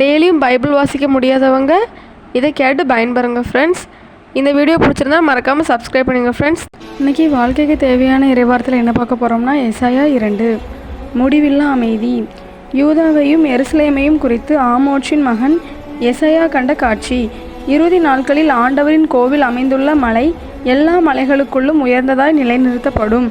டெய்லியும் பைபிள் வாசிக்க முடியாதவங்க இதை கேட்டு பயன்பெறுங்க ஃப்ரெண்ட்ஸ் இந்த வீடியோ பிடிச்சிருந்தா மறக்காமல் சப்ஸ்கிரைப் பண்ணுங்கள் ஃப்ரெண்ட்ஸ் இன்றைக்கி வாழ்க்கைக்கு தேவையான இறைவாரத்தில் என்ன பார்க்க போகிறோம்னா எஸ்ஐயா இரண்டு. முடிவில்லா அமைதி. யூதாவையும் எருசலேமையும் குறித்து ஆமோச்சின் மகன் எசையா கண்ட காட்சி. இறுதி நாட்களில் ஆண்டவரின் கோவில் அமைந்துள்ள மலை எல்லா மலைகளுக்குள்ளும் உயர்ந்ததாய் நிலைநிறுத்தப்படும்.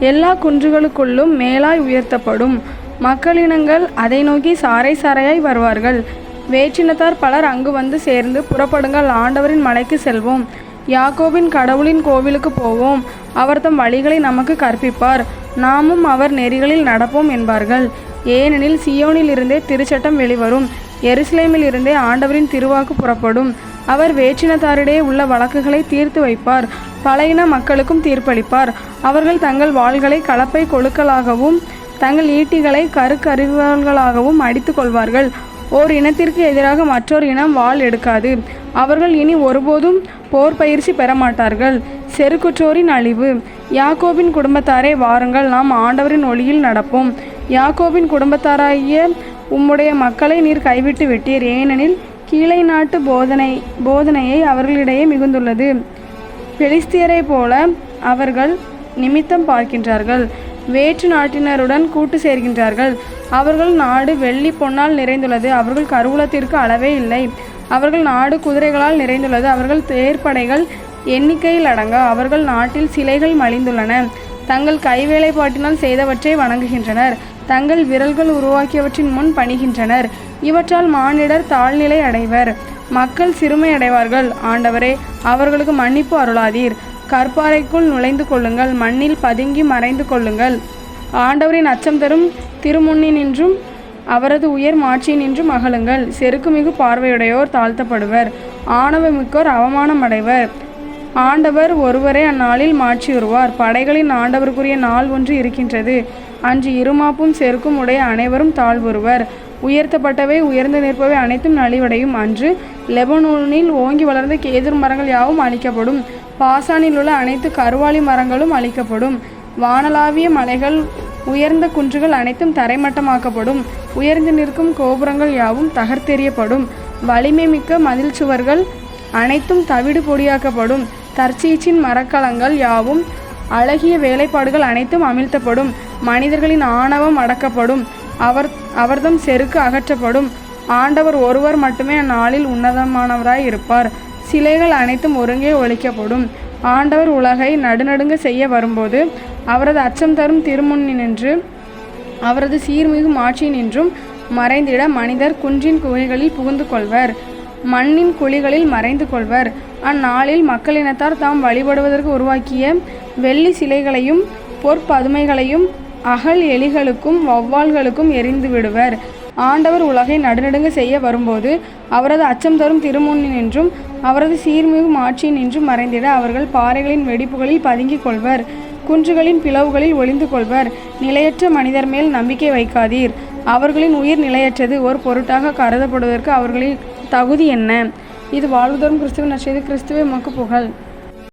எல்லா குன்றுகளுக்குள்ளும் மேலாய் உயர்த்தப்படும். மக்களினங்கள் அதை நோக்கி சாறை சாறையாய் வருவார்கள். வேற்றினத்தார் பலர் அங்கு வந்து சேர்ந்து புறப்படுங்கள் ஆண்டவரின் மலைக்கு செல்வோம். யாக்கோபின் கடவுளின் கோவிலுக்கு போவோம். அவர் தம் வழிகளை நமக்கு கற்பிப்பார். நாமும் அவர் நெறிகளில் நடப்போம் என்பார்கள். ஏனெனில் சியோனில் இருந்தே திருச்சட்டம் வெளிவரும். எருசலேமில் இருந்தே ஆண்டவரின் திருவாக்கு புறப்படும். அவர் வேற்றினத்தாரிடையே உள்ள வழக்குகளை தீர்த்து வைப்பார். பல இன மக்களுக்கும் தீர்ப்பளிப்பார். அவர்கள் தங்கள் வாள்களை கலப்பை கொழுக்களாகவும் தங்கள் ஈட்டிகளை கருக்கறிவாள்களாகவும் அடித்து கொள்வார்கள். ஓர் இனத்திற்கு எதிராக மற்றொரு இனம் வாள் எடுக்காது. அவர்கள் இனி ஒருபோதும் போர் பயிற்சி பெற மாட்டார்கள் செருக்குற்றோரின் அழிவு. யாக்கோபின் குடும்பத்தாரே வாருங்கள் நாம் ஆண்டவரின் ஒளியில் நடப்போம். யாக்கோபின் குடும்பத்தாராகிய உம்முடைய மக்களை நீர் கைவிட்டு விட்டீர். ஏனெனில் கீழே நாட்டு போதனை போதனையை அவர்களிடையே மிகுந்துள்ளது. பெலிஸ்தியரைப் போல அவர்கள் நிமித்தம் பார்க்கின்றார்கள். வேற்று நாட்டினருடன் கூட்டு சேர்கின்றார்கள். அவர்கள் நாடு வெள்ளி பொன்னால் நிறைந்துள்ளது. அவர்கள் கருவூலத்திற்கு அளவே இல்லை. அவர்கள் நாடு குதிரைகளால் நிறைந்துள்ளது. அவர்கள் தேர்ப்படைகள் எண்ணிக்கையில் அடங்க அவர்கள் நாட்டில் சிலைகள் மலிந்துள்ளன. தங்கள் கைவேலைப்பாட்டினால் செய்தவற்றை வணங்குகின்றனர். தங்கள் விரல்கள் உருவாக்கியவற்றின் முன் பணிகின்றனர். இவற்றால் மானிடர் தாழ்நிலை அடைவர். மக்கள் சிறுமை அடைவார்கள். ஆண்டவரே அவர்களுக்கு மன்னிப்பு அருளாதீர். கற்பாறைக்குள் நுழைந்து கொள்ளுங்கள் மண்ணில் பதுங்கி மறைந்து கொள்ளுங்கள். ஆண்டவரின் அச்சம் தரும் திருமுன்னினின்றும் அவரது உயர் மாட்சியினின்றும் அகலுங்கள். செருக்குமிகு பார்வையுடையோர் தாழ்த்தப்படுவர் ஆணவமிக்கோர் அவமானம் அடைவர் ஆண்டவர் ஒருவரே அந்நாளில் மாற்றியுறுவார் படைகளின் ஆண்டவருக்குரிய நாள் ஒன்று இருக்கின்றது. அன்று இருமாப்பும் செருக்கும் உடைய அனைவரும் தாழ்வுறுவர் உயர்த்தப்பட்டவை உயர்ந்து நிற்பவை அனைத்தும் நலிவடையும். அன்று லெபனூனில் ஓங்கி வளர்ந்த கேதுர் மரங்கள் யாவும் அழிக்கப்படும். பாசானில் உள்ள அனைத்து கருவாளி மரங்களும் அழிக்கப்படும். வானளாவிய மலைகள் உயர்ந்த குன்றுகள் அனைத்தும் தரைமட்டமாக்கப்படும். உயர்ந்து நிற்கும் கோபுரங்கள் யாவும் தகர்த்தெறியப்படும். வலிமை மிக்க மதில் சுவர்கள் அனைத்தும் தவிடு பொடியாக்கப்படும். தற்சீச்சின் மரக்கலங்கள் யாவும் அழகிய வேலைப்பாடுகள் அனைத்தும் அமிழ்த்தப்படும். மனிதர்களின் ஆணவம் அடக்கப்படும். அவர் அவர்தம் செருக்கு அகற்றப்படும். ஆண்டவர் ஒருவர் மட்டுமே அந்நாளில் உன்னதமானவராய் இருப்பார். சிலைகள் அனைத்தும் ஒருங்கே ஒழிக்கப்படும். ஆண்டவர் உலகை நடுநடுங்க செய்ய வரும்போது அவரது அச்சம் தரும் திருமுன்னினின்று அவரது சீர்மிகு மாட்சியினின்றும் மறைந்திட மனிதர் குன்றின் குகைகளில் புகுந்து கொள்வர். மண்ணின் குழிகளில் மறைந்து கொள்வர். அந்நாளில் மக்களினத்தார் தாம் வழிபடுவதற்கு உருவாக்கிய வெள்ளி சிலைகளையும் பொற்பதுமைகளையும் அகல் எலிகளுக்கும் வௌவால்களுக்கும் எரிந்து விடுவர். ஆண்டவர் உலகை நடுநடுங்க செய்ய வரும்போது அவரது அச்சம் தரும் திருமுன்னினின்றும் அவரது சீர்மிகு மாட்சியினின்றும் மறைந்திட அவர்கள் பாறைகளின் வெடிப்புகளில் பதுங்கிக் கொள்வர். குன்றுகளின் பிளவுகளில் ஒளிந்து கொள்வர். நிலையற்ற மனிதர் மேல் நம்பிக்கை வைக்காதீர். அவர்களின் உயிர் நிலையற்றது. ஒரு பொருட்டாக கருதப்படுவதற்கு அவர்களின் தகுதி என்ன? இது வாழ்வுதோறும் கிறிஸ்துவ நற்செய்தி கிறிஸ்துவே மக்கு புகழ்.